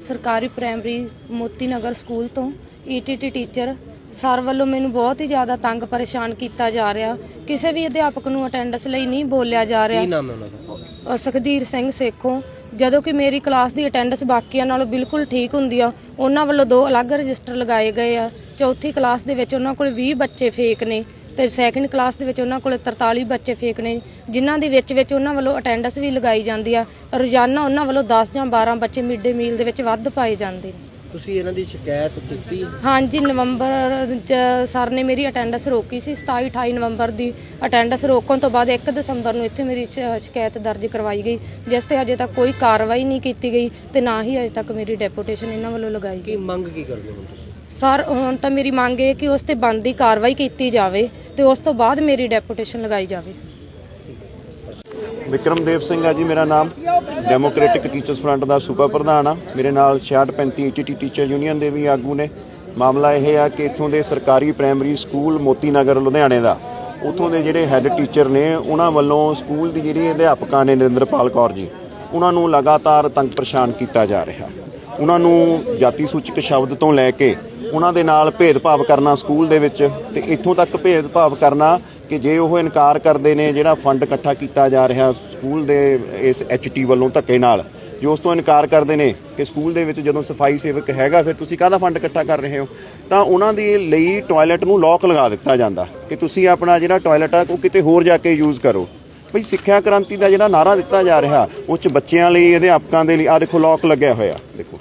ਸਰਕਾਰੀ primary Moti Nagar school ਤੋਂ ETT teacher sir ਵੱਲੋਂ ਮੈਨੂੰ ਬਹੁਤ ਹੀ ਜ਼ਿਆਦਾ ਤੰਗ ਪਰੇਸ਼ਾਨ ਕੀਤਾ ਜਾ ਰਿਹਾ। ਕਿਸੇ ਵੀ ਅਧਿਆਪਕ ਨੂੰ ਅਟੈਂਡੈਂਸ ਲਈ ਨਹੀਂ ਬੋਲਿਆ ਜਾ ਰਿਹਾ। ਕੀ ਨਾਮ ਹੈ ਉਹਨਾਂ ਦਾ? ਅ, ਸੁਖਧੀਰ ਸਿੰਘ ਸੇਖੋਂ। ਜਦੋਂ ਕਿ ਮੇਰੀ ਕਲਾਸ ਦੀ ਅਟੈਂਡੈਂਸ ਬਾਕੀਆਂ ਨਾਲੋਂ ਬਿਲਕੁਲ ਠੀਕ ਹੁੰਦੀ ਆ ਉਹਨਾਂ ਵੱਲੋਂ ਦੋ ਅਲੱਗ ਰਜਿਸਟਰ ਲਗਾਏ ਗਏ ਆ। ਚੌਥੀ ਕਲਾਸ ਦੇ ਵਿੱਚ ਉਹਨਾਂ ਕੋਲ 20 ਬੱਚੇ ਫੇਕ ਨੇ। ਤੇ ਸੈਕੰਡ ਕਲਾਸ ਦੇ ਵਿੱਚ ਉਹਨਾਂ ਕੋਲ 43 ਬੱਚੇ ਫੇਕ ਨੇ ਜਿਨ੍ਹਾਂ ਦੇ ਵਿੱਚ ਵਿੱਚ ਉਹਨਾਂ ਵੱਲੋਂ ਅਟੈਂਡੈਂਸ ਵੀ ਲਗਾਈ ਜਾਂਦੀ ਆ ਰੋਜ਼ਾਨਾ ਉਹਨਾਂ ਵੱਲੋਂ 10 ਜਾਂ 12 ਬੱਚੇ ਮਿਡ ਡੇ ਮੀਲ ਦੇ ਵਿੱਚ ਵੱਧ ਪਾਏ ਜਾਂਦੇ ਨੇ। ਤੁਸੀਂ ਇਹਨਾਂ ਦੀ ਸ਼ਿਕਾਇਤ ਕੀਤੀ? ਹਾਂਜੀ ਨਵੰਬਰ ਚ ਸਰ ਨੇ ਮੇਰੀ ਅਟੈਂਡੈਂਸ ਰੋਕੀ ਸੀ 27 28 ਨਵੰਬਰ ਦੀ ਅਟੈਂਡੈਂਸ ਰੋਕਣ ਤੋਂ ਬਾਅਦ 1 ਦਸੰਬਰ ਨੂੰ ਇੱਥੇ ਮੇਰੀ ਸ਼- ਸ਼ਿਕਾਇਤ ਦਰਜ ਕਰਵਾਈ ਗਈ ਜਿਸ ਤੇ ਅਜੇ ਤੱਕ ਕੋਈ ਕਾਰਵਾਈ ਨਹੀਂ ਕੀਤੀ ਗਈ ਤੇ ਨਾ ਹੀ ਅਜੇ ਤੱਕ ਮੇਰੀ ਡੈਪੂਟੇਸ਼ਨ ਇਹਨਾਂ ਵੱਲੋਂ ਲਗਾਈ ਕੀ ਗਈ। ਮੰਗ ਕੀ ਕਰਦੇ ਹੋ ਹੁਣ ਤੁਸੀਂ? ਸਰ, ਹੁਣ ਤਾਂ ਮੇਰੀ ਮੰਗ ਇਹ ਕਿ ਉਸ ਤੇ ਬਣਦੀ ਕਾਰਵਾਈ ਕੀਤੀ ਜਾਵੇ ਤੇ ਉਸ ਤੋਂ ਬਾਅਦ ਮੇਰੀ ਡੈਪੂਟੇਸ਼ਨ ਲਗਾਈ ਜਾਵੇ। ਵਿਕਰਮਦੇਵ ਸਿੰਘ ਆ ਜੀ, ਮੇਰਾ ਨਾਮ। ਡੈਮੋਕ੍ਰੈਟਿਕ ਟੀਚਰਸ ਫਰੰਟ ਦਾ ਸੂਬਾ ਪ੍ਰਧਾਨ ਆ। ਮੇਰੇ ਨਾਲ 6635 ਈਟੀਟੀ ਟੀਚਰ ਯੂਨੀਅਨ ਦੇ ਵੀ ਆਗੂ ਨੇ। ਮਾਮਲਾ ਇਹ ਆ ਕਿ ਇੱਥੋਂ ਦੇ ਸਰਕਾਰੀ ਪ੍ਰਾਇਮਰੀ ਸਕੂਲ ਮੋਤੀ ਨਗਰ ਲੁਧਿਆਣੇ ਦਾ। ਉੱਥੋਂ ਦੇ ਜਿਹੜੇ ਹੈੱਡ ਟੀਚਰ ਨੇ, ਉਹਨਾਂ ਵੱਲੋਂ ਸਕੂਲ ਦੀ ਜਿਹੜੀ ਅਧਿਆਪਕਾਂ ਨੇ ਨਰਿੰਦਰਪਾਲ ਕੌਰ ਜੀ, ਉਹਨਾਂ ਨੂੰ ਲਗਾਤਾਰ ਤੰਗ ਪਰੇਸ਼ਾਨ ਕੀਤਾ ਜਾ ਰਿਹਾ। ਉਹਨਾਂ ਨੂੰ ਜਾਤੀ ਸੂਚਕ ਸ਼ਬਦ ਤੋਂ ਲੈ ਕੇ ਉਹਨਾਂ ਦੇ ਨਾਲ ਭੇਦਭਾਵ ਕਰਨਾ ਸਕੂਲ ਦੇ ਵਿੱਚ ਤੇ ਇੱਥੋਂ ਤੱਕ ਭੇਦਭਾਵ ਕਰਨਾ ਕਿ ਜੇ ਉਹ ਇਨਕਾਰ ਕਰਦੇ ਨੇ, ਜਿਹੜਾ ਫੰਡ ਇਕੱਠਾ ਕੀਤਾ ਜਾ ਰਿਹਾ ਸਕੂਲ ਦੇ ਇਸ ਐਚਟੀ ਵੱਲੋਂ ਧੱਕੇ ਨਾਲ, ਜੇ ਉਸ ਤੋਂ ਇਨਕਾਰ ਕਰਦੇ ਨੇ ਕਿ ਸਕੂਲ ਦੇ ਵਿੱਚ ਜਦੋਂ ਸਫ਼ਾਈ ਸੇਵਕ ਹੈਗਾ, ਫਿਰ ਤੁਸੀਂ ਕਾਹਦਾ ਫੰਡ ਇਕੱਠਾ ਕਰ ਰਹੇ ਹੋ? ਤਾਂ ਉਹਨਾਂ ਦੇ ਲਈ ਟਾਇਲਟ ਨੂੰ ਲੋਕ ਲਗਾ ਦਿੱਤਾ ਜਾਂਦਾ ਕਿ ਤੁਸੀਂ ਆਪਣਾ ਜਿਹੜਾ ਟਾਇਲਟ ਆ, ਉਹ ਕਿਤੇ ਹੋਰ ਜਾ ਕੇ ਯੂਜ਼ ਕਰੋ। ਭਈ ਸਿੱਖਿਆ ਕ੍ਰਾਂਤੀ ਦਾ ਜਿਹੜਾ ਨਾਰਾ ਦਿੱਤਾ ਜਾ ਰਿਹਾ, ਉਹ ਚ ਬੱਚਿਆਂ ਲਈ, ਅਧਿਆਪਕਾਂ ਦੇ ਲਈ ਆ ਦੇਖੋ ਲੋਕ ਲੱਗਿਆ ਹੋਇਆ, ਦੇਖੋ।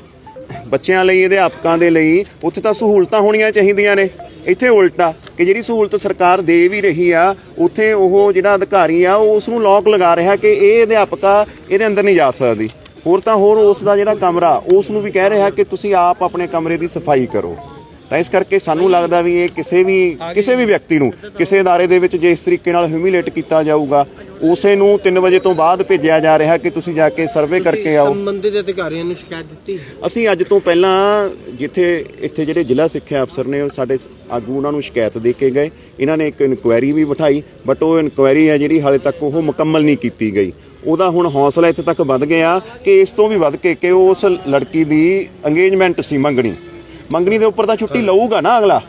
ਬੱਚਿਆਂ ਲਈ ਅਧਿਆਪਕਾਂ ਦੇ ਲਈ ਉੱਥੇ ਤਾਂ ਸਹੂਲਤਾਂ ਹੋਣੀਆਂ ਚਾਹੀਦੀਆਂ ਨੇ। ਇੱਥੇ ਉਲਟਾ ਕਿ ਜਿਹੜੀ ਸਹੂਲਤ ਸਰਕਾਰ ਦੇ ਵੀ ਰਹੀ ਆ, ਉੱਥੇ ਉਹ ਜਿਹੜਾ ਅਧਿਕਾਰੀ ਆ, ਉਹ ਉਸ ਨੂੰ ਲੋਕ ਲਗਾ ਰਿਹਾ ਕਿ ਇਹ ਅਧਿਆਪਕਾ ਇਹਦੇ ਅੰਦਰ ਨਹੀਂ ਜਾ ਸਕਦੀ। ਹੋਰ ਤਾਂ ਹੋਰ ਉਸ ਦਾ ਜਿਹੜਾ ਕਮਰਾ, ਉਸ ਨੂੰ ਵੀ ਕਹਿ ਰਿਹਾ ਕਿ ਤੁਸੀਂ ਆਪ ਆਪਣੇ ਕਮਰੇ ਦੀ ਸਫ਼ਾਈ ਕਰੋ। ਤਾਂ ਇਸ ਕਰਕੇ ਸਾਨੂੰ ਲੱਗਦਾ ਵੀ ਇਹ ਕਿਸੇ ਵੀ ਕਿਸੇ ਵੀ ਵਿਅਕਤੀ ਨੂੰ ਕਿਸੇ ਅਦਾਰੇ ਦੇ ਵਿੱਚ ਜੇ ਇਸ ਤਰੀਕੇ ਨਾਲ ਹਿਊਮਿਲੇਟ ਕੀਤਾ ਜਾਊਗਾ ਉਸੇ ਨੂੰ 3 ਵਜੇ ਤੋਂ ਬਾਅਦ ਭੇਜਿਆ ਜਾ ਰਿਹਾ ਕਿ ਤੁਸੀਂ ਜਾ ਕੇ ਸਰਵੇ ਕਰਕੇ ਆਓ। ਸੰਬੰਧਿਤ ਅਧਿਕਾਰੀਆਂ ਨੂੰ ਸ਼ਿਕਾਇਤ ਦਿੱਤੀ? ਅਸੀਂ ਅੱਜ ਤੋਂ ਪਹਿਲਾਂ ਜਿੱਥੇ ਇੱਥੇ ਜਿਹੜੇ ਜ਼ਿਲ੍ਹਾ ਸਿੱਖਿਆ ਅਫਸਰ ਨੇ ਉਹ ਸਾਡੇ ਆਗੂ ਉਹਨਾਂ ਨੂੰ ਸ਼ਿਕਾਇਤ ਦੇ ਕੇ ਗਏ। ਇਹਨਾਂ ਨੇ ਇੱਕ ਇਨਕੁਆਇਰੀ ਵੀ ਬਿਠਾਈ ਬਟ ਉਹ ਇਨਕੁਆਇਰੀ ਹੈ ਜਿਹੜੀ ਹਾਲੇ ਤੱਕ ਉਹ ਮੁਕੰਮਲ ਨਹੀਂ ਕੀਤੀ ਗਈ। ਉਹਦਾ ਹੁਣ ਹੌਸਲਾ ਇੱਥੇ ਤੱਕ ਵੱਧ ਗਿਆ ਕਿ ਇਸ ਤੋਂ ਵੀ ਵੱਧ ਕੇ ਕਿ ਉਸ ਲੜਕੀ ਦੀ ਅੰਗੇਜਮੈਂਟ ਸੀ ਮੰਗਣੀ। ਮੰਗਣੀ ਦੇ ਉੱਪਰ ਤਾਂ ਛੁੱਟੀ ਲਊਗਾ ਨਾ ਅਗਲਾ।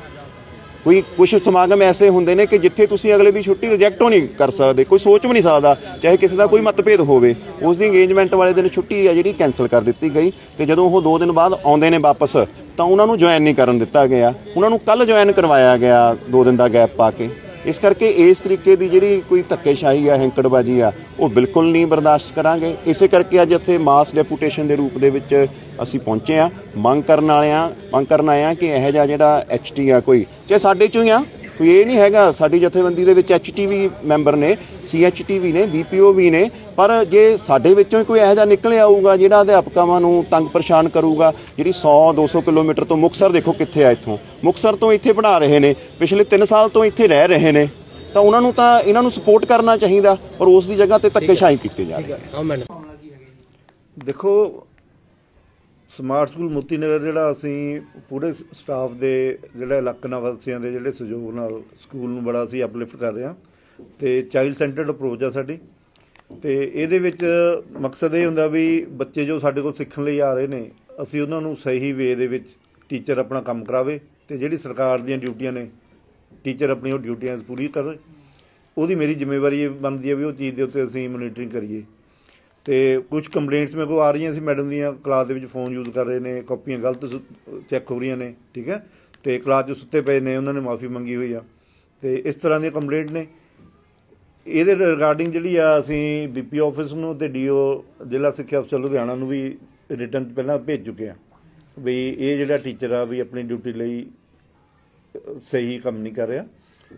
ਕੋਈ ਕੁਝ ਸਮਾਗਮ ਐਸੇ ਹੁੰਦੇ ਨੇ ਕਿ ਜਿੱਥੇ ਤੁਸੀਂ ਅਗਲੇ ਦੀ ਛੁੱਟੀ ਰਿਜੈਕਟ ਹੋ ਨਹੀਂ ਕਰ ਸਕਦੇ, ਕੋਈ ਸੋਚ ਵੀ ਨਹੀਂ ਸਕਦਾ, ਚਾਹੇ ਕਿਸੇ ਦਾ ਕੋਈ ਮਤਭੇਦ ਹੋਵੇ। ਉਸ ਦੀ ਇੰਗੇਜਮੈਂਟ ਵਾਲੇ ਦਿਨ ਛੁੱਟੀ ਆ ਜਿਹੜੀ ਕੈਨਸਲ ਕਰ ਦਿੱਤੀ ਗਈ ਤੇ ਜਦੋਂ ਉਹ 2 ਦਿਨ ਬਾਅਦ ਆਉਂਦੇ ਨੇ ਵਾਪਸ, ਤਾਂ ਉਹਨਾਂ ਨੂੰ ਜੁਆਇਨ ਨਹੀਂ ਕਰਨ ਦਿੱਤਾ ਗਿਆ। ਉਹਨਾਂ ਨੂੰ ਕੱਲ ਜੁਆਇਨ ਕਰਵਾਇਆ ਗਿਆ 2 ਦਿਨ ਦਾ ਗੈਪ ਪਾ ਕੇ। ਇਸ ਕਰਕੇ ਇਸ ਤਰੀਕੇ ਦੀ ਜਿਹੜੀ ਕੋਈ ਧੱਕੇਸ਼ਾਹੀ ਆ, ਹੈਂਕੜਬਾਜੀ ਆ, ਉਹ ਬਿਲਕੁਲ ਨਹੀਂ ਬਰਦਾਸ਼ਤ ਕਰਾਂਗੇ। ਇਸੇ ਕਰਕੇ ਅੱਜ ਇੱਥੇ ਮਾਸ ਡੈਪੂਟੇਸ਼ਨ ਦੇ ਰੂਪ ਦੇ ਵਿੱਚ ਅਸੀਂ ਪਹੁੰਚੇ ਆ ਮੰਗ ਕਰਨ ਵਾਲੇ ਆ ਮੰਗ ਕਰਨ ਆਏ ਆ ਕਿ ਇਹੋ ਜਿਹਾ ਜਿਹੜਾ ਐਚਟੀ ਆ ਕੋਈ ਜੇ ਸਾਡੇ ਚੋਂ ਹੀ ਆ ਕੋਈ ਇਹ ਨਹੀਂ ਹੈਗਾ ਸਾਡੀ ਜਥੇਬੰਦੀ ਦੇ ਵਿੱਚ ਐਚਟੀ ਵੀ ਮੈਂਬਰ ਨੇ ਸੀਐਚਟੀ ਵੀ ਨੇ ਬੀਪੀਓ ਵੀ ਨੇ ਪਰ ਜੇ ਸਾਡੇ ਵਿੱਚੋਂ ਹੀ ਕੋਈ ਇਹੋ ਜਿਹਾ ਨਿਕਲ ਆਊਗਾ ਜਿਹੜਾ ਅਧਿਆਪਕਾਵਾਂ ਨੂੰ ਤੰਗ ਪਰੇਸ਼ਾਨ ਕਰੂਗਾ ਜਿਹੜੀ 100 200 ਕਿਲੋਮੀਟਰ ਤੋਂ ਮੁਕਸਰ ਦੇਖੋ ਕਿੱਥੇ ਆ ਇੱਥੋਂ। ਮੁਕਸਰ ਤੋਂ ਇੱਥੇ ਪੜ੍ਹਾ ਰਹੇ ਨੇ ਪਿਛਲੇ 3 ਸਾਲ ਤੋਂ ਇੱਥੇ ਰਹਿ ਰਹੇ ਨੇ। ਤਾਂ ਉਹਨਾਂ ਨੂੰ ਤਾਂ ਇਹਨਾਂ ਨੂੰ ਸਪੋਰਟ ਕਰਨਾ ਚਾਹੀਦਾ ਪਰ ਉਸ ਦੀ ਜਗ੍ਹਾ ਤੇ ਧੱਕੇਸ਼ਾਹੀ ਕੀਤੇ ਜਾ ਰਹੇ ਹਾਂ। ਦੇਖੋ ਸਮਾਰਟ ਸਕੂਲ ਮੋਤੀ ਨਗਰ ਜਿਹੜਾ ਅਸੀਂ ਪੂਰੇ ਸਟਾਫ ਦੇ ਜਿਹੜਾ ਇਲਾਕਾ ਨਿਵਾਸੀਆਂ ਦੇ ਜਿਹੜੇ ਸਹਿਯੋਗ ਨਾਲ ਸਕੂਲ ਨੂੰ ਬੜਾ ਅਸੀਂ ਅਪਲਿਫਟ ਕਰ ਰਹੇ ਹਾਂ ਤੇ ਚਾਈਲਡ ਸੈਂਟਰਡ ਅਪਰੋਚ ਆ ਸਾਡੀ। ਤੇ ਇਹਦੇ ਵਿੱਚ ਮਕਸਦ ਇਹ ਹੁੰਦਾ ਵੀ ਬੱਚੇ ਜੋ ਸਾਡੇ ਕੋਲ ਸਿੱਖਣ ਲਈ ਆ ਰਹੇ ਨੇ, ਅਸੀਂ ਉਹਨਾਂ ਨੂੰ ਸਹੀ ਵੇ ਦੇ ਵਿੱਚ ਟੀਚਰ ਆਪਣਾ ਕੰਮ ਕਰਾਵੇ ਤੇ ਜਿਹੜੀ ਸਰਕਾਰ ਦੀਆਂ ਡਿਊਟੀਆਂ ਨੇ ਟੀਚਰ ਆਪਣੀ ਉਹ ਡਿਊਟੀਆਂ ਪੂਰੀ ਕਰੇ। ਉਹਦੀ ਮੇਰੀ ਜ਼ਿੰਮੇਵਾਰੀ ਇਹ ਬਣਦੀ ਹੈ ਵੀ ਉਹ ਚੀਜ਼ ਦੇ ਉੱਤੇ ਅਸੀਂ ਮੋਨੀਟਰਿੰਗ ਕਰੀਏ। ਤੇ ਕੁਝ ਕੰਪਲੇਂਟਸ ਮੇਰੇ ਕੋਲ ਆ ਰਹੀਆਂ ਸੀ ਮੈਡਮ ਦੀਆਂ ਕਲਾਸ ਦੇ ਵਿੱਚ ਫੋਨ ਯੂਜ਼ ਕਰ ਰਹੇ ਨੇ, ਕਾਪੀਆਂ ਗਲਤ ਚੈੱਕ ਹੋ ਰਹੀਆਂ ਨੇ, ਠੀਕ ਹੈ? ਤੇ ਕਲਾਸ 'ਚ ਸੁੱਤੇ ਪਏ ਨੇ, ਉਹਨਾਂ ਨੇ ਮਾਫੀ ਮੰਗੀ ਹੋਈ ਆ। ਤੇ ਇਸ ਤਰ੍ਹਾਂ ਦੀਆਂ ਕੰਪਲੇਂਟ ਨੇ। ਇਹਦੇ ਰਿਗਾਰਡਿੰਗ ਜਿਹੜੀ ਆ, ਅਸੀਂ ਡੀਪੀ ਆਫਿਸ ਨੂੰ ਤੇ ਡੀਓ ਜ਼ਿਲ੍ਹਾ ਸਿੱਖਿਆ ਅਫਸਰ ਲੁਧਿਆਣਾ ਨੂੰ ਵੀ ਰਿਟਰਨ ਪਹਿਲਾਂ ਭੇਜ ਚੁੱਕੇ ਆ ਵੀ ਇਹ ਜਿਹੜਾ ਟੀਚਰ ਆ ਵੀ ਆਪਣੀ ਡਿਊਟੀ ਲਈ ਸਹੀ ਕੰਮ ਨਹੀਂ ਕਰ ਰਿਹਾ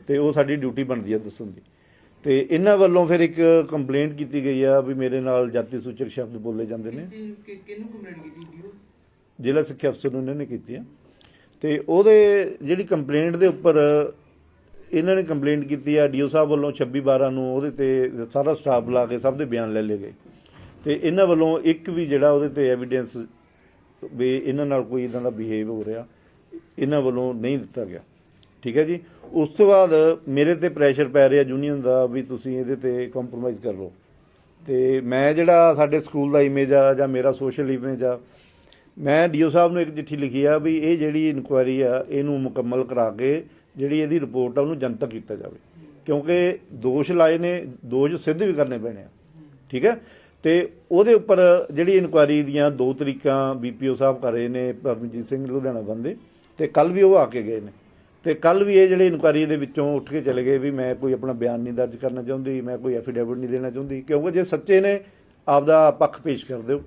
ਤੇ ਉਹ ਸਾਡੀ ਡਿਊਟੀ ਬਣਦੀ ਆ ਦੱਸਣ ਦੀ। ਤੇ ਇਹਨਾਂ ਵੱਲੋਂ ਫਿਰ ਇੱਕ ਕੰਪਲੇਂਟ ਕੀਤੀ ਗਈ ਆ ਵੀ ਮੇਰੇ ਨਾਲ ਜਾਤੀ ਸੂਚਕ ਸ਼ਬਦ ਬੋਲੇ ਜਾਂਦੇ ਨੇ। ਕਿਹਨੂੰ ਕੰਪਲੇਂਟ ਕੀਤੀ ਜੀ ਜ਼ਿਲ੍ਹਾ ਸਿੱਖਿਆ ਅਫਸਰ ਨੂੰ ਇਹਨਾਂ ਨੇ ਕੀਤੀ ਆ। ਤੇ ਉਹਦੇ ਜਿਹੜੀ ਕੰਪਲੇਂਟ ਦੇ ਉੱਪਰ ਇਹਨਾਂ ਨੇ ਕੰਪਲੇਂਟ ਕੀਤੀ ਆ ਡੀਓ ਸਾਹਿਬ ਵੱਲੋਂ 26 12 ਨੂੰ ਉਹਦੇ ਤੇ ਸਾਰਾ ਸਟਾਫ ਲਾ ਕੇ ਸਭ ਦੇ ਬਿਆਨ ਲੈ ਲਏ ਗਏ। ਤੇ ਇਹਨਾਂ ਵੱਲੋਂ ਇੱਕ ਵੀ ਜਿਹੜਾ ਉਹਦੇ ਤੇ ਐਵੀਡੈਂਸ ਵੀ ਇਹਨਾਂ ਨਾਲ ਕੋਈ ਇਦਾਂ ਦਾ ਬਿਹੇਵ ਹੋ ਰਿਹਾ ਇਹਨਾਂ ਵੱਲੋਂ ਨਹੀਂ ਦਿੱਤਾ ਗਿਆ। ਠੀਕ ਹੈ ਜੀ? ਉਸ ਤੋਂ ਬਾਅਦ ਮੇਰੇ ਤੇ ਪ੍ਰੈਸ਼ਰ ਪੈ ਰਿਹਾ ਯੂਨੀਅਨ ਦਾ ਵੀ ਤੁਸੀਂ ਇਹਦੇ ਤੇ ਕੰਪਰੋਮਾਈਜ਼ ਕਰ ਲਓ। ਤੇ ਮੈਂ ਜਿਹੜਾ ਸਾਡੇ ਸਕੂਲ ਦਾ ਇਮੇਜ ਆ ਜਾਂ ਮੇਰਾ ਸੋਸ਼ਲ ਇਮੇਜ ਆ, ਮੈਂ ਡੀਓ ਸਾਹਿਬ ਨੂੰ ਇੱਕ ਚਿੱਠੀ ਲਿਖੀ ਆ ਵੀ ਇਹ ਜਿਹੜੀ ਇਨਕੁਆਇਰੀ ਆ, ਇਹਨੂੰ ਮੁਕੰਮਲ ਕਰਾ ਕੇ ਜਿਹੜੀ ਇਹਦੀ ਰਿਪੋਰਟ ਆ, ਉਹਨੂੰ ਜਨਤਕ ਕੀਤਾ ਜਾਵੇ। ਕਿਉਂਕਿ ਦੋਸ਼ ਲਾਏ ਨੇ, ਦੋਸ਼ ਸਿੱਧ ਵੀ ਕਰਨੇ ਪੈਣੇ ਆ। ਠੀਕ ਹੈ? ਤੇ ਉਹਦੇ ਉੱਪਰ ਜਿਹੜੀ ਇਨਕੁਆਇਰੀ ਦੀਆਂ ਦੋ ਤਰੀਕਾਂ ਬੀਪੀਓ ਸਾਹਿਬ ਕਰ ਰਹੇ ਨੇ, ਪਰਮਜੀਤ ਸਿੰਘ ਲੁਧਿਆਣਾ ਬੰਦੇ, ਤੇ ਕੱਲ ਵੀ ਉਹ ਆ ਕੇ ਗਏ ਨੇ। ਤੇ ਕੱਲ ਵੀ ਇਹ ਜਿਹੜੇ ਇਨਕੁਆਇਰੀ ਦੇ ਵਿੱਚੋਂ ਉੱਠ ਕੇ ਚਲੇ ਗਏ ਵੀ ਮੈਂ ਕੋਈ ਆਪਣਾ ਬਿਆਨ ਨਹੀਂ ਦਰਜ ਕਰਨਾ ਚਾਹੁੰਦੀ ਮੈਂ ਕੋਈ ਐਫੀਡੇਵਿਟ ਨਹੀਂ ਦੇਣਾ ਚਾਹੁੰਦੀ ਕਿਉਂਕਿ ਜੇ ਸੱਚੇ ਨੇ ਆਪਦਾ ਪੱਖ ਪੇਸ਼ ਕਰ ਦਿਓ।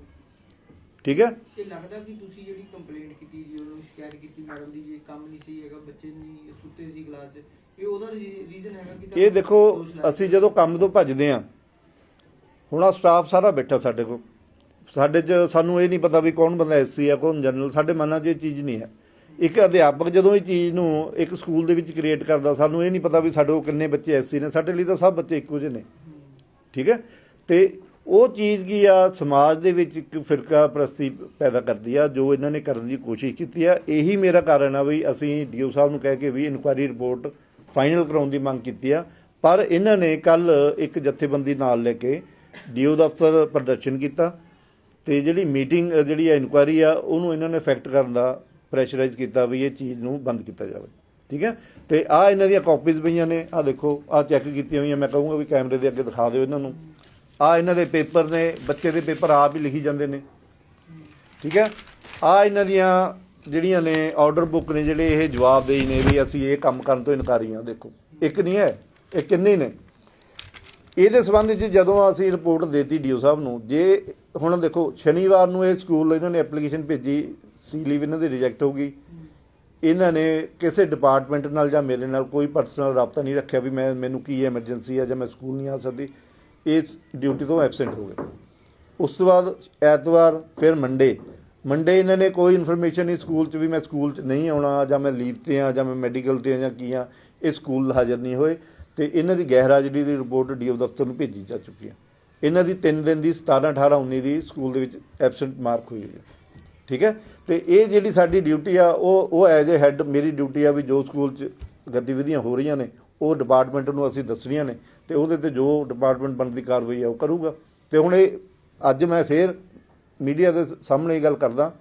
ਠੀਕ ਹੈ? ਇਹ ਲੱਗਦਾ ਕਿ ਤੁਸੀਂ ਜਿਹੜੀ ਕੰਪਲੇਂਟ ਕੀਤੀ ਜੀ ਉਹਨੂੰ ਸ਼ਿਕਾਇਤ ਕੀਤੀ ਮੈਡਮ ਦੀ ਜੇ ਕੰਮ ਨਹੀਂ ਸਹੀ ਹੈਗਾ ਬੱਚੇ ਨਹੀਂ ਸੁੱਤੇ ਸੀ ਕਲਾਸ 'ਚ ਇਹ ਉਹਦਾ ਰੀਜ਼ਨ ਹੈਗਾ ਕਿ ਇਹ ਦੇਖੋ ਅਸੀਂ ਜਦੋਂ ਕੰਮ ਤੋਂ ਭੱਜਦੇ ਆ ਹੁਣ ਆ ਸਟਾਫ ਸਾਰਾ ਬੈਠਾ ਸਾਡੇ ਕੋਲ। ਸਾਡੇ 'ਚ ਸਾਨੂੰ ਇਹ ਨਹੀਂ ਪਤਾ ਵੀ ਕੌਣ ਬੰਦਾ ਐਸਸੀ ਆ ਕੌਣ ਜਨਰਲ ਸਾਡੇ ਮਨਾਂ 'ਚ ਇਹ ਚੀਜ਼ ਨਹੀਂ ਹੈ। ਇੱਕ ਅਧਿਆਪਕ ਜਦੋਂ ਇਹ ਚੀਜ਼ ਨੂੰ ਇੱਕ ਸਕੂਲ ਦੇ ਵਿੱਚ ਕ੍ਰੀਏਟ ਕਰਦਾ, ਸਾਨੂੰ ਇਹ ਨਹੀਂ ਪਤਾ ਵੀ ਸਾਡੇ ਕੋਲ ਕਿੰਨੇ ਬੱਚੇ ਐਸੀ ਨੇ, ਸਾਡੇ ਲਈ ਤਾਂ ਸਭ ਬੱਚੇ ਇੱਕੋ ਜਿਹੇ ਨੇ। ਠੀਕ ਹੈ? ਤੇ ਉਹ ਚੀਜ਼ ਕੀ ਆ, ਸਮਾਜ ਦੇ ਵਿੱਚ ਇੱਕ ਫਿਰਕਾ ਪ੍ਰਸਤੀ ਪੈਦਾ ਕਰਦੀ ਆ, ਜੋ ਇਹਨਾਂ ਨੇ ਕਰਨ ਦੀ ਕੋਸ਼ਿਸ਼ ਕੀਤੀ ਆ। ਇਹੀ ਮੇਰਾ ਕਾਰਨ ਆ ਵੀ ਅਸੀਂ ਡੀਓ ਸਾਹਿਬ ਨੂੰ ਕਹਿ ਕੇ ਵੀ ਇਨਕੁਆਇਰੀ ਰਿਪੋਰਟ ਫਾਈਨਲ ਕਰਾਉਣ ਦੀ ਮੰਗ ਕੀਤੀ ਆ। ਪਰ ਇਹਨਾਂ ਨੇ ਕੱਲ ਇੱਕ ਜਥੇਬੰਦੀ ਨਾਲ ਲੈ ਕੇ ਡੀਓ ਦਫ਼ਤਰ ਪ੍ਰਦਰਸ਼ਨ ਕੀਤਾ ਤੇ ਜਿਹੜੀ ਮੀਟਿੰਗ, ਜਿਹੜੀ ਆ ਇਨਕੁਆਇਰੀ ਆ, ਉਹਨੂੰ ਇਹਨਾਂ ਨੇ ਇਫੈਕਟ ਕਰਨ ਦਾ ਪ੍ਰੈਸ਼ਰਾਈਜ਼ ਕੀਤਾ ਵੀ ਇਹ ਚੀਜ਼ ਨੂੰ ਬੰਦ ਕੀਤਾ ਜਾਵੇ। ਠੀਕ ਹੈ? ਤੇ ਆ ਇਹਨਾਂ ਦੀਆਂ ਕਾਪੀਜ਼ ਪਈਆਂ ਨੇ। ਆ ਦੇਖੋ ਆ ਚੈੱਕ ਕੀਤੀਆਂ ਹੋਈਆਂ। ਮੈਂ ਕਹੂੰਗਾ ਵੀ ਕੈਮਰੇ ਦੇ ਅੱਗੇ ਦਿਖਾ ਦਿਓ ਇਹਨਾਂ ਨੂੰ। ਆ ਇਹਨਾਂ ਦੇ ਪੇਪਰ ਨੇ। ਬੱਚੇ ਦੇ ਪੇਪਰ ਆਪ ਹੀ ਲਿਖੀ ਜਾਂਦੇ ਨੇ। ਠੀਕ ਹੈ? ਆ ਇਹਨਾਂ ਦੀਆਂ ਜਿਹੜੀਆਂ ਨੇ ਆਰਡਰ ਬੁੱਕ ਨੇ, ਜਿਹੜੇ ਇਹ ਜਵਾਬਦੇਹੀ ਨੇ ਵੀ ਅਸੀਂ ਇਹ ਕੰਮ ਕਰਨ ਤੋਂ ਇਨਕਾਰੀ ਹਾਂ। ਦੇਖੋ, ਇੱਕ ਨਹੀਂ ਹੈ, ਇਹ ਕਿੰਨੇ ਨੇ। ਇਹਦੇ ਸੰਬੰਧ ਵਿੱਚ ਜਦੋਂ ਅਸੀਂ ਰਿਪੋਰਟ ਦੇਤੀ ਡੀਓ ਸਾਹਿਬ ਨੂੰ, ਜੇ ਹੁਣ ਦੇਖੋ, ਸ਼ਨੀਵਾਰ ਨੂੰ ਇਹ ਸਕੂਲ ਇਹਨਾਂ ਨੇ ਐਪਲੀਕੇਸ਼ਨ ਭੇਜੀ ਸੀ ਲੀਵ ਇਹਨਾਂ ਦੀ ਰਿਜੈਕਟ ਹੋ ਗਈ। ਇਹਨਾਂ ਨੇ ਕਿਸੇ ਡਿਪਾਰਟਮੈਂਟ ਨਾਲ ਜਾਂ ਮੇਰੇ ਨਾਲ ਕੋਈ ਪਰਸਨਲ ਰਾਬਤਾ ਨਹੀਂ ਰੱਖਿਆ ਵੀ ਮੈਂ ਮੈਨੂੰ ਕੀ ਐਮਰਜੈਂਸੀ ਆ ਜਾਂ ਮੈਂ ਸਕੂਲ ਨਹੀਂ ਆ ਸਕਦੀ। ਇਹ ਡਿਊਟੀ ਤੋਂ ਐਬਸੈਂਟ ਹੋ ਗਏ। ਉਸ ਤੋਂ ਬਾਅਦ ਐਤਵਾਰ, ਫਿਰ ਮੰਡੇ ਮੰਡੇ ਇਹਨਾਂ ਨੇ ਕੋਈ ਇਨਫੋਰਮੇਸ਼ਨ ਨਹੀਂ ਸਕੂਲ 'ਚ ਵੀ ਮੈਂ ਸਕੂਲ 'ਚ ਨਹੀਂ ਆਉਣਾ ਜਾਂ ਮੈਂ ਲੀਵ ਤੇ ਆ ਜਾਂ ਮੈਂ ਮੈਡੀਕਲ ਤੇ ਆ ਜਾਂ ਕੀ ਆ, ਇਹ ਸਕੂਲ ਹਾਜ਼ਰ ਨਹੀਂ ਹੋਏ। ਤੇ ਇਹਨਾਂ ਦੀ ਗੈਰ ਹਾਜ਼ਰੀ ਦੀ ਰਿਪੋਰਟ ਡੀਓ ਦਫ਼ਤਰ ਨੂੰ ਭੇਜੀ ਜਾ ਚੁੱਕੀ ਹੈ। ਇਹਨਾਂ ਦੀ 3 ਦਿਨ ਦੀ 17 18 19 ਦੀ ਸਕੂਲ ਦੇ ਵਿੱਚ ਐਬਸੈਂਟ ਮਾਰਕ ਹੋਈ ਹੋਈ ਹੈ। ਠੀਕ ਹੈ? ਤੇ ਇਹ ਜਿਹੜੀ ਸਾਡੀ ਡਿਊਟੀ ਆ, ਉਹ ਉਹ ਐਜ਼ ਅ ਹੈੱਡ ਮੇਰੀ ਡਿਊਟੀ ਆ ਵੀ ਜੋ ਸਕੂਲ 'ਚ ਗਤੀਵਿਧੀਆਂ ਹੋ ਰਹੀਆਂ ਨੇ, ਉਹ ਡਿਪਾਰਟਮੈਂਟ ਨੂੰ ਅਸੀਂ ਦੱਸਣੀਆਂ ਨੇ ਤੇ ਉਹਦੇ ਤੇ ਜੋ ਡਿਪਾਰਟਮੈਂਟ ਬਣਦੀ ਕਾਰਵਾਈ ਆ, ਉਹ ਕਰੂਗਾ। ਤੇ ਹੁਣ ਇਹ, ਅੱਜ ਮੈਂ ਫੇਰ ਮੀਡੀਆ ਦੇ ਸਾਹਮਣੇ ਇਹ ਗੱਲ ਕਰਦਾ,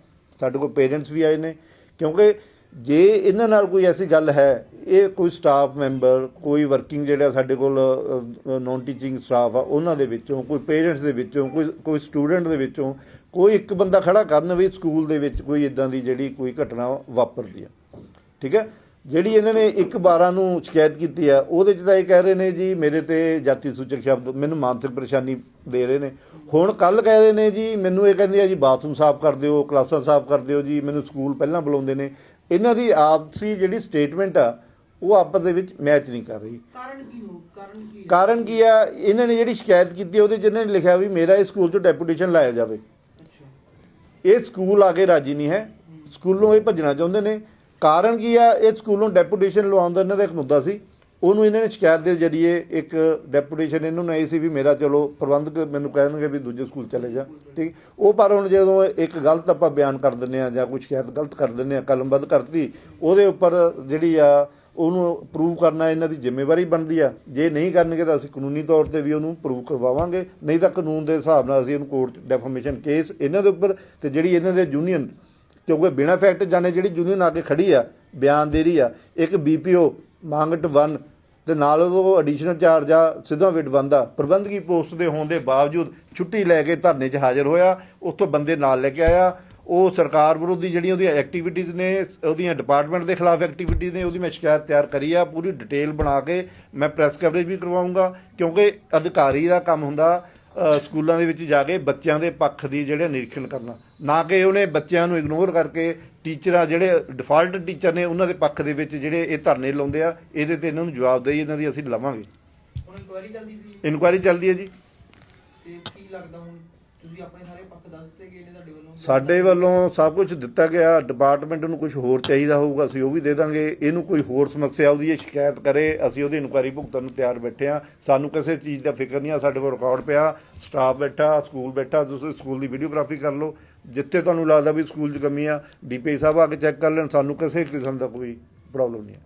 ਸਾਡੇ ਕੋਲ ਪੇਰੈਂਟਸ ਵੀ ਆਏ ਨੇ, ਕਿਉਂਕਿ ਜੇ ਇਹਨਾਂ ਨਾਲ ਕੋਈ ਐਸੀ ਗੱਲ ਹੈ, ਇਹ ਕੋਈ ਸਟਾਫ ਮੈਂਬਰ ਕੋਈ ਵਰਕਿੰਗ ਜਿਹੜਾ ਸਾਡੇ ਕੋਲ ਨਾਨ ਟੀਚਿੰਗ ਸਟਾਫ ਆ, ਉਹਨਾਂ ਦੇ ਵਿੱਚੋਂ, ਕੋਈ ਪੇਰੈਂਟਸ ਦੇ ਵਿੱਚੋਂ, ਕੋਈ ਕੋਈ ਸਟੂਡੈਂਟ ਦੇ ਵਿੱਚੋਂ, ਕੋਈ ਇੱਕ ਬੰਦਾ ਖੜਾ ਕਰਨ ਵੀ ਸਕੂਲ ਦੇ ਵਿੱਚ ਕੋਈ ਇਦਾਂ ਦੀ ਜਿਹੜੀ ਕੋਈ ਘਟਨਾ ਵਾਪਰਦੀ ਆ। ਠੀਕ ਹੈ? ਜਿਹੜੀ ਇਹਨਾਂ ਨੇ 1/12 ਨੂੰ ਸ਼ਿਕਾਇਤ ਕੀਤੀ ਆ ਉਹਦੇ ਚ ਤਾਂ ਇਹ ਕਹਿ ਰਹੇ ਨੇ ਜੀ ਮੇਰੇ ਤੇ ਜਾਤੀ ਸੂਚਕ ਸ਼ਬਦ ਮੈਨੂੰ ਮਾਨਸਿਕ ਪਰੇਸ਼ਾਨੀ ਦੇ ਰਹੇ ਨੇ। ਹੁਣ ਕੱਲ ਕਹਿ ਰਹੇ ਨੇ ਜੀ ਮੈਨੂੰ ਇਹ ਕਹਿੰਦੇ ਆ ਜੀ ਬਾਥਰੂਮ ਸਾਫ਼ ਕਰ ਦਿਓ ਕਲਾਸਾਂ ਸਾਫ਼ ਕਰ ਦਿਓ ਜੀ ਮੈਨੂੰ ਸਕੂਲ ਪਹਿਲਾਂ ਬੁਲਾਉਂਦੇ ਨੇ। ਇਹਨਾਂ ਦੀ ਆਪਸੀ ਜਿਹੜੀ ਸਟੇਟਮੈਂਟ ਆ ਉਹ ਆਪਸ ਦੇ ਵਿੱਚ ਮੈਚ ਨਹੀਂ ਕਰ ਰਹੀ। ਕਾਰਨ ਕੀ ਹੋ? ਕਾਰਨ ਕੀ ਹੈ? ਕਾਰਨ ਕੀ ਆ? ਇਹਨਾਂ ਨੇ ਜਿਹੜੀ ਸ਼ਿਕਾਇਤ ਕੀਤੀ ਉਹਦੇ ਚ ਇਹਨਾਂ ਨੇ ਲਿਖਿਆ ਵੀ ਮੇਰਾ ਇਸ ਸਕੂਲ 'ਚੋਂ ਡੈਪੂਟੇਸ਼ਨ ਲਾਇਆ ਜਾਵੇ। ਇਹ ਸਕੂਲ ਆ ਕੇ ਰਾਜੀ ਨਹੀਂ ਹੈ। ਸਕੂਲੋਂ ਇਹ ਭੱਜਣਾ ਚਾਹੁੰਦੇ ਨੇ। ਕਾਰਨ ਕੀ ਆ? ਇਹ ਸਕੂਲੋਂ ਡੈਪੂਟੇਸ਼ਨ ਲਵਾਉਣ ਦਾ ਇਹਨਾਂ ਦਾ ਇੱਕ ਮੁੱਦਾ ਸੀ। ਉਹਨੂੰ ਇਹਨਾਂ ਨੇ ਸ਼ਿਕਾਇਤ ਦੇ ਜਰੀਏ ਇੱਕ ਡੈਪੂਟੇਸ਼ਨ ਇਹਨਾਂ ਨੂੰ ਆਈ ਸੀ ਵੀ ਮੇਰਾ ਚਲੋ ਪ੍ਰਬੰਧਕ ਮੈਨੂੰ ਕਹਿਣਗੇ ਵੀ ਦੂਜੇ ਸਕੂਲ ਚਲੇ ਜਾ। ਠੀਕ? ਉਹ ਪਰ ਹੁਣ ਜਦੋਂ ਇੱਕ ਗਲਤ ਆਪਾਂ ਬਿਆਨ ਕਰ ਦਿੰਦੇ ਆ ਜਾਂ ਕੋਈ ਸ਼ਿਕਾਇਤ ਗਲਤ ਕਰ ਦਿੰਦੇ ਆ ਕਲਮਬੱਧ ਕਰਤੀ, ਉਹਦੇ ਉੱਪਰ ਜਿਹੜੀ ਆ ਉਹਨੂੰ ਪ੍ਰੂਵ ਕਰਨਾ ਇਹਨਾਂ ਦੀ ਜ਼ਿੰਮੇਵਾਰੀ ਬਣਦੀ ਆ। ਜੇ ਨਹੀਂ ਕਰਨਗੇ ਤਾਂ ਅਸੀਂ ਕਾਨੂੰਨੀ ਤੌਰ ਤੇ ਵੀ ਉਹਨੂੰ ਪ੍ਰੂਵ ਕਰਵਾਵਾਂਗੇ। ਨਹੀਂ ਤਾਂ ਕਾਨੂੰਨ ਦੇ ਹਿਸਾਬ ਨਾਲ ਅਸੀਂ ਉਹਨੂੰ ਕੋਰਟ ਡੈਫਾਮੇਸ਼ਨ ਕੇਸ ਇਹਨਾਂ ਦੇ ਉੱਪਰ ਤੇ ਜਿਹੜੀ ਇਹਨਾਂ ਦੇ ਯੂਨੀਅਨ ਕਿਉਂਕਿ ਬਿਨਾਂ ਫੈਕਟ ਜਾਣੇ ਜਿਹੜੀ ਯੂਨੀਅਨ ਆ ਕੇ ਖੜੀ ਆ, ਬਿਆਨ ਦੇ ਰਹੀ ਆ, ਇੱਕ ਬੀਪੀਓ ਮੰਗਟ 1 ਤੇ ਨਾਲ ਉਹ ਐਡੀਸ਼ਨਲ ਚਾਰਜ ਆ, ਸਿੱਧਾ ਵਿਡ ਬੰਦਾ। ਪ੍ਰਬੰਧਕੀ ਪੋਸਟ ਦੇ ਹੋਣ ਦੇ ਬਾਵਜੂਦ ਛੁੱਟੀ ਲੈ ਕੇ ਧਰਨੇ 'ਚ ਹਾਜ਼ਰ ਹੋਇਆ, ਉੱਥੋਂ ਬੰਦੇ ਨਾਲ ਲੈ ਕੇ ਆਇਆ। ਉਹ ਸਰਕਾਰ ਵਿਰੋਧੀ ਜਿਹੜੀਆਂ ਉਹਦੀਆਂ ਐਕਟੀਵਿਟੀਜ਼ ਨੇ, ਉਹਦੀਆਂ ਡਿਪਾਰਟਮੈਂਟ ਦੇ ਖਿਲਾਫ ਐਕਟੀਵਿਟੀਜ਼ ਨੇ, ਉਹਦੀ ਮੈਂ ਸ਼ਿਕਾਇਤ ਤਿਆਰ ਕਰੀ ਆ, ਪੂਰੀ ਡਿਟੇਲ ਬਣਾ ਕੇ ਮੈਂ ਪ੍ਰੈਸ ਕਵਰੇਜ ਵੀ ਕਰਵਾਉਂਗਾ, ਕਿਉਂਕਿ ਅਧਿਕਾਰੀ ਦਾ ਕੰਮ ਹੁੰਦਾ ਸਕੂਲਾਂ ਦੇ ਵਿੱਚ ਜਾ ਕੇ ਬੱਚਿਆਂ ਦੇ ਪੱਖ ਦੀ ਜਿਹੜੇ ਨਿਰੀਖਣ ਕਰਨਾ। ਨਾ ਕਿ ਉਹਨੇ ਬੱਚਿਆਂ ਨੂੰ ਇਗਨੋਰ ਕਰਕੇ ਟੀਚਰਾਂ ਜਿਹੜੇ ਡਿਫਾਲਟ ਟੀਚਰ ਨੇ ਉਹਨਾਂ ਦੇ ਪੱਖ ਦੇ ਵਿੱਚ ਜਿਹੜੇ ਇਹ ਧਰਨੇ ਲਾਉਂਦੇ ਆ ਇਹਦੇ ਤੇ ਇਹਨਾਂ ਨੂੰ ਜਵਾਬਦੇਹੀ ਇਹਨਾਂ ਦੀ ਅਸੀਂ ਲਵਾਂਗੇ। ਹੁਣ ਇਨਕੁਆਇਰੀ ਚੱਲਦੀ ਸੀ? ਇਨਕੁਆਇਰੀ ਚੱਲਦੀ ਹੈ ਜੀ। ਤੇ ਕੀ ਲੱਗਦਾ ਹੁਣ? ਤੁਸੀਂ ਆਪਣੇ ਸਾਰੇ ਪੱਖ ਦੱਸ ਦਿੱਤੇ ਗਏ ਨੇ ਤੁਹਾਡੇ ਵੱਲੋਂ ਸਾਡੇ ਵੱਲੋਂ ਸਭ ਕੁਝ ਦਿੱਤਾ ਗਿਆ ਡਿਪਾਰਟਮੈਂਟ ਨੂੰ ਕੁਝ ਹੋਰ ਚਾਹੀਦਾ ਹੋਊਗਾ, ਅਸੀਂ ਉਹ ਵੀ ਦੇ ਦਾਂਗੇ। ਇਹਨੂੰ ਕੋਈ ਹੋਰ ਸਮੱਸਿਆ, ਉਹਦੀ ਇਹ ਸ਼ਿਕਾਇਤ ਕਰੇ, ਅਸੀਂ ਉਹਦੀ ਇਨਕੁਆਇਰੀ ਭੁਗਤਣ ਨੂੰ ਤਿਆਰ ਬੈਠੇ ਆ ਸਾਨੂੰ ਕਿਸੇ ਚੀਜ਼ ਦਾ ਫਿਕਰ ਨਹੀਂ ਆ, ਸਾਡੇ ਕੋਲ ਰਿਕਾਰਡ ਪਿਆ ਸਟਾਫ ਬੈਠਾ ਸਕੂਲ ਬੈਠਾ, ਤੁਸੀਂ ਸਕੂਲ ਦੀ ਵੀਡੀਓਗ੍ਰਾਫੀ ਕਰ ਲਓ। ਜਿੱਥੇ ਤੁਹਾਨੂੰ ਲੱਗਦਾ ਵੀ ਸਕੂਲ 'ਚ ਕਮੀ ਆ ਡੀਪੀ ਸਾਹਿਬ ਆ ਕੇ ਚੈੱਕ ਕਰ ਲੈਣ, ਸਾਨੂੰ ਕਿਸੇ ਕਿਸਮ ਦਾ ਕੋਈ ਪ੍ਰੋਬਲਮ ਨਹੀਂ ਹੈ